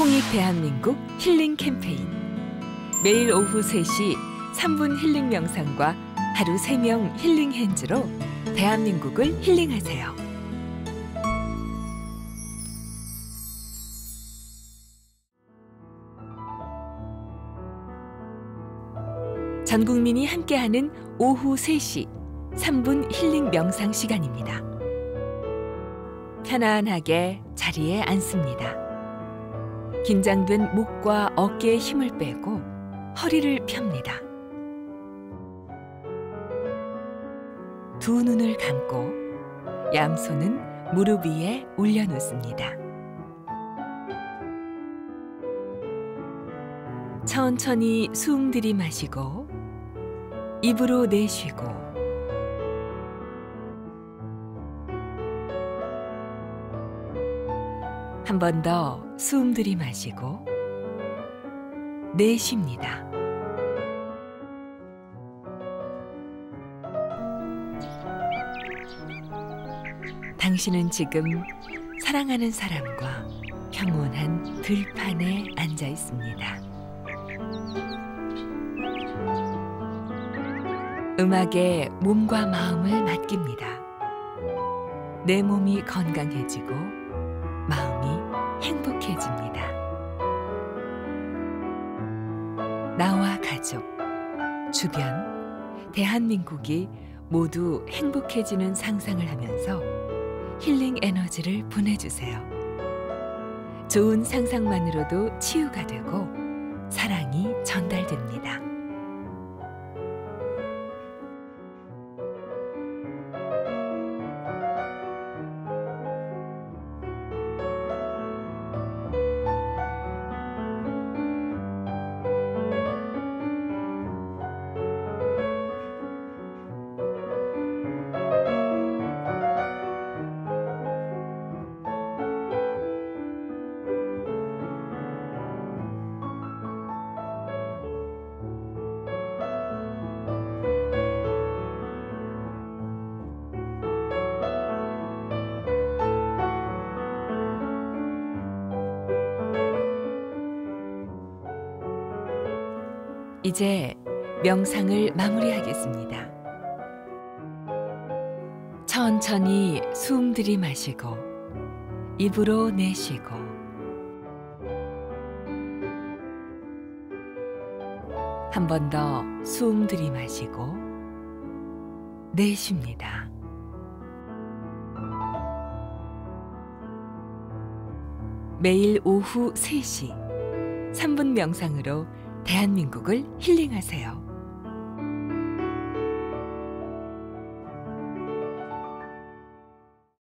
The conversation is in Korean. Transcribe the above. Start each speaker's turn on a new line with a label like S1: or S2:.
S1: 홍익 대한민국 힐링 캠페인 매일 오후 3시 3분 힐링 명상과 하루 3명 힐링 핸즈로 대한민국을 힐링하세요. 전 국민이 함께하는 오후 3시 3분 힐링 명상 시간입니다. 편안하게 자리에 앉습니다. 긴장된 목과 어깨에 힘을 빼고 허리를 펴니다. 두 눈을 감고 양손은 무릎 위에 올려놓습니다. 천천히 숨 들이마시고 입으로 내쉬고 한 번 더 숨 들이마시고 내쉽니다. 당신은 지금 사랑하는 사람과 평온한 들판에 앉아 있습니다. 음악에 몸과 마음을 맡깁니다. 내 몸이 건강해지고 마음이 나와 가족, 주변, 대한민국이 모두 행복해지는 상상을 하면서 힐링 에너지를 보내주세요. 좋은 상상만으로도 치유가 되고 사랑이 전달됩니다. 이제 명상을 마무리하겠습니다. 천천히 숨 들이마시고 입으로 내쉬고 한 번 더 숨 들이마시고 내쉽니다. 매일 오후 3시 3분 명상으로 대한민국을 힐링하세요.